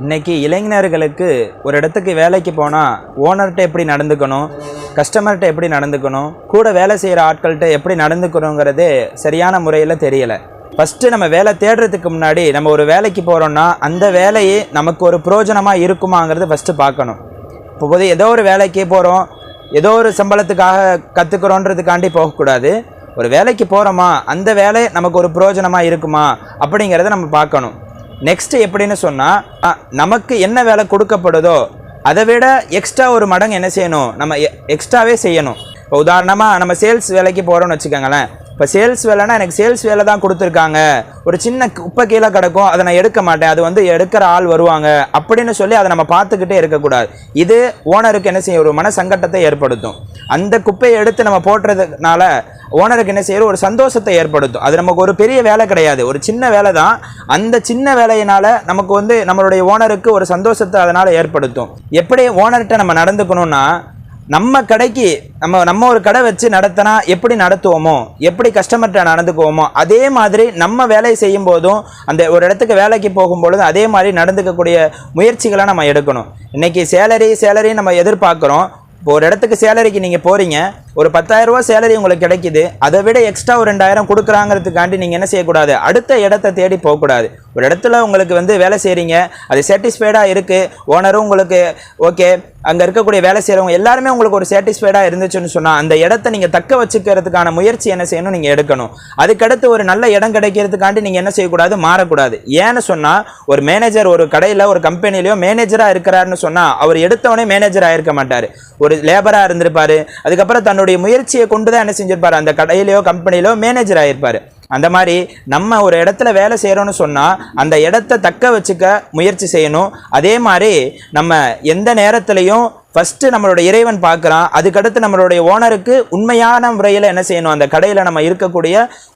இன்னைக்கு இளைஞர்களுக்கு ஒரு இடத்துக்கு வேலைக்கு போனால் ஓனர்கிட்ட எப்படி நடந்துக்கணும் கஸ்டமர்கிட்ட எப்படி நடந்துக்கணும் கூட வேலை செய்கிற ஆட்கள்கிட்ட எப்படி நடந்துக்கணுங்கிறதே சரியான முறையில் தெரியலை. ஃபஸ்ட்டு நம்ம வேலை தேடுறதுக்கு முன்னாடி நம்ம ஒரு வேலைக்கு போகிறோன்னா அந்த வேலையே நமக்கு ஒரு பிரயோஜனமாக இருக்குமாங்கிறது ஃபஸ்ட்டு பார்க்கணும். இப்போ போது ஏதோ ஒரு வேலைக்கு போகிறோம் ஏதோ ஒரு சம்பளத்துக்காக கற்றுக்குறோன்றதுக்காண்டி போகக்கூடாது. ஒரு வேலைக்கு போகிறோமா அந்த வேலை நமக்கு ஒரு பிரயோஜனமாக இருக்குமா அப்படிங்கிறத நம்ம பார்க்கணும். நெக்ஸ்ட்டு எப்படின்னு சொன்னால் நமக்கு என்ன வேலை கொடுக்கப்படுதோ அதை விட எக்ஸ்ட்ரா ஒரு மடங்கு என்ன செய்யணும்? நம்ம எக்ஸ்ட்ராவே செய்யணும். இப்போ உதாரணமாக நம்ம சேல்ஸ் வேலைக்கு போகிறோம்னு வச்சுக்கோங்களேன். இப்போ சேல்ஸ் வேலைனா எனக்கு சேல்ஸ் வேலை தான் கொடுத்துருக்காங்க. ஒரு சின்ன குப்பை கீழே கிடக்கும் அதை நான் எடுக்க மாட்டேன். அது வந்து எடுக்கிற ஆள் வருவாங்க. அப்படின்னு சொல்லி அதை நம்ம பார்த்துக்கிட்டே இருக்கக்கூடாது. இது ஓனருக்கு என்ன செய்யும்? ஒரு மன சங்கட்டத்தை ஏற்படுத்தும். அந்த குப்பையை எடுத்து நம்ம போடுறதுனால ஓனருக்கு என்ன செய்கிற ஒரு சந்தோஷத்தை ஏற்படுத்தும். அது நமக்கு ஒரு பெரிய வேலை கிடையாது. ஒரு சின்ன வேலை தான். அந்த சின்ன வேலையினால் நமக்கு வந்து நம்மளுடைய ஓனருக்கு ஒரு சந்தோஷத்தை அதனால் ஏற்படுத்தும். எப்படி ஓனர்கிட்ட நம்ம நடந்துக்கணும்னா நம்ம கடைக்கு நம்ம நம்ம ஒரு கடை வச்சு நடத்தினா எப்படி நடத்துவோமோ எப்படி கஸ்டமர்கிட்ட நடந்துக்குவோமோ அதே மாதிரி நம்ம வேலை செய்யும் போதும் அந்த ஒரு இடத்துக்கு வேலைக்கு போகும்பொழுதும் அதே மாதிரி நடந்துக்கக்கூடிய முயற்சிகளை நம்ம எடுக்கணும். இன்னைக்கு சேலரி சேலரி நம்ம எதிர்பார்க்குறோம். இப்போ ஒரு இடத்துக்கு சேலரிக்கு நீங்கள் போகிறீங்க ஒரு பத்தாயிரம் ரூபா சேலரி உங்களுக்கு கிடைக்குது. அதை விட எக்ஸ்ட்ரா ஒரு ரெண்டாயிரம் கொடுக்குறாங்கிறதுக்காண்டி நீங்கள் என்ன செய்யக்கூடாது? அடுத்த இடத்த தேடி போகக்கூடாது. ஒரு இடத்துல உங்களுக்கு வந்து வேலை செய்கிறீங்க அது சாட்டிஸ்ஃபைடாக இருக்குது ஓனரும் உங்களுக்கு ஓகே அங்கே இருக்கக்கூடிய வேலை செய்கிறவங்க எல்லாருமே உங்களுக்கு ஒரு சாட்டிஸ்ஃபைடாக இருந்துச்சுன்னு சொன்னால் அந்த இடத்த நீங்கள் தக்க வச்சுக்கிறதுக்கான முயற்சி என்ன செய்யணும்? நீங்கள் எடுக்கணும். அதுக்கடுத்து ஒரு நல்ல இடம் கிடைக்கிறதுக்காண்டி நீங்கள் என்ன செய்யக்கூடாது? மாறக்கூடாது. ஏன்னு சொன்னால் ஒரு மேனேஜர் ஒரு கடையில் ஒரு கம்பெனிலையோ மேனேஜராக இருக்கிறாருன்னு சொன்னால் அவர் எடுத்தவனே மேனேஜராக இருக்க மாட்டார். ஒரு லேபராக இருந்திருப்பார். அதுக்கப்புறம் தன்னுடைய முயற்சியை கொண்டு தான் என்ன செஞ்சிருப்பார்? அந்த கடையிலையோ கம்பெனிலையோ மேனேஜர் ஆகிருப்பார் அந்த மாதிரி நம்ம ஒரு இடத்துல வேலை செய்கிறோன்னு சொன்னால் அந்த இடத்த தக்க வச்சுக்க முயற்சி செய்யணும். அதே மாதிரி நம்ம எந்த நேரத்துலையும் ஃபஸ்ட்டு நம்மளோட இறைவன் பார்க்குறான். அதுக்கடுத்து நம்மளுடைய ஓனருக்கு உண்மையான முறையில் என்ன செய்யணும்? அந்த கடையில் நம்ம இருக்கக்கூடிய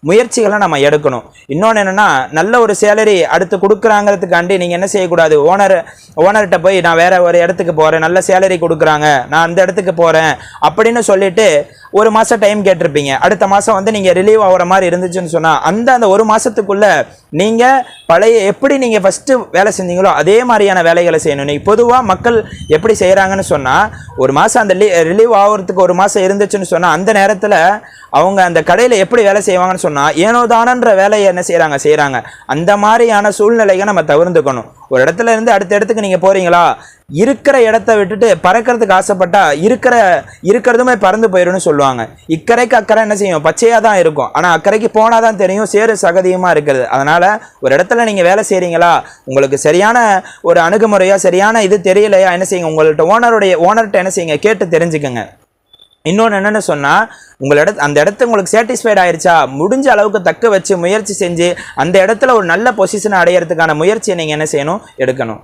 முயற்சிகளை நம்ம எடுக்கணும். இன்னொன்று என்னென்னா நல்ல ஒரு சேலரி அடுத்து கொடுக்குறாங்கிறதுக்காண்டி நீங்கள் என்ன செய்யக்கூடாது? ஓனர் ஓனர்கிட்ட போய் நான் வேறு ஒரு இடத்துக்கு போகிறேன் நல்ல சேலரி கொடுக்குறாங்க. நான் அந்த இடத்துக்கு போகிறேன் அப்படின்னு சொல்லிட்டு ஒரு மாதம் டைம் கேட்டிருப்பீங்க. அடுத்த மாதம் வந்து நீங்கள் ரிலீவ் ஆகிற மாதிரி இருந்துச்சுன்னு சொன்னால் அந்த அந்த ஒரு மாதத்துக்குள்ளே நீங்கள் பழைய எப்படி நீங்கள் ஃபஸ்ட்டு வேலை செஞ்சீங்களோ அதே மாதிரியான வேலைகளை செய்யணும். நீங்கள் பொதுவாக மக்கள் எப்படி செய்கிறாங்கன்னு சொன்னால் ஒரு மாதம் அந்த ரிலீவ் ஆகிறதுக்கு ஒரு மாதம் இருந்துச்சுன்னு சொன்னால் அந்த நேரத்தில் அவங்க அந்த கடையில் எப்படி வேலை செய்வாங்கன்னு சொன்னால் ஏனோதானன்ற வேலையை என்ன செய்கிறாங்க செய்கிறாங்க அந்த மாதிரியான சூழ்நிலையை நம்ம தவிர்த்துக்கணும். ஒரு இடத்துல இருந்து அடுத்த இடத்துக்கு நீங்கள் போகிறீங்களா இருக்கிற இடத்த விட்டுட்டு பறக்கிறதுக்கு ஆசைப்பட்டால் இருக்கிற இருக்கிறதுமே பறந்து போயிடும்னு சொல்லுவாங்க. இக்கரைக்கு அக்கறை என்ன செய்யும்? பச்சையாக தான் இருக்கும். ஆனால் அக்கறைக்கு போனால் தான் தெரியும். சேறு சகதியமாக இருக்கிறது. அதனால் ஒரு இடத்துல நீங்கள் வேலை செய்கிறீங்களா உங்களுக்கு சரியான ஒரு அணுகுமுறையோ சரியான இது தெரியலையா? என்ன செய்யுங்க? உங்கள்கிட்ட ஓனருடைய ஓனர்கிட்ட என்ன செய்யுங்க? கேட்டு தெரிஞ்சுக்கோங்க. இன்னொன்று என்னென்னு சொன்னால் உங்களோட அந்த இடத்த உங்களுக்கு சாட்டிஸ்ஃபைட் ஆயிடுச்சா முடிஞ்ச அளவுக்கு தக்க வச்சு முயற்சி செஞ்சு அந்த இடத்துல ஒரு நல்ல பொசிஷனை அடையிறதுக்கான முயற்சியை நீங்கள் என்ன செய்யணும்? எடுக்கணும்.